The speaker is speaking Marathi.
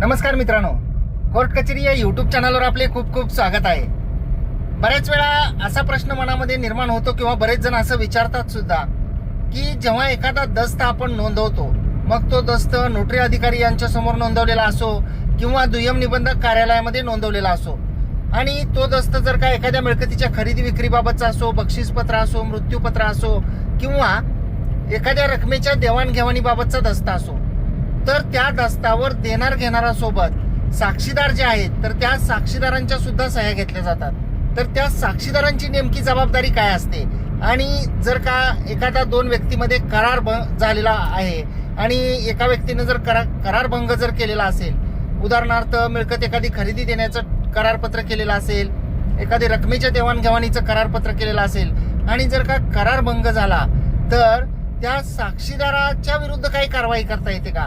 नमस्कार मित्रांनो. कोर्ट कचेरी या युट्यूब चॅनलवर आपले खूप खूप स्वागत आहे. बऱ्याच वेळा असा प्रश्न मनामध्ये निर्माण होतो किंवा बरेच जण असं विचारतात सुद्धा की जेव्हा एखादा दस्त आपण नोंदवतो मग तो दस्त नोटरी अधिकारी यांच्या समोर नोंदवलेला असो किंवा दुय्यम निबंधक कार्यालयामध्ये नोंदवलेला असो. आणि तो दस्त जर का एखाद्या मिळकतीच्या खरेदी विक्रीबाबतचा असो बक्षीसपत्र असो मृत्यूपत्र असो किंवा एखाद्या रकमेच्या देवाणघेवाणीबाबतचा दस्त असो तर त्या दस्तावर देणार घेणारा सोबत साक्षीदार जे आहेत तर त्या साक्षीदारांच्या सुद्धा सह्या घेतल्या जातात. तर त्या साक्षीदारांची नेमकी जबाबदारी काय असते? आणि जर का एखादा दोन व्यक्तीमध्ये करार झालेला आहे आणि एका व्यक्तीने जर करा करारभंग जर केलेला असेल उदाहरणार्थ मिळकत एखादी खरेदी देण्याचं करारपत्र केलेलं असेल एखादी रकमेच्या देवाणघेवाणीचं करारपत्र केलेलं असेल आणि जर का करारभंग झाला तर त्या साक्षीदाराच्या विरुद्ध काही कारवाई करता येते का?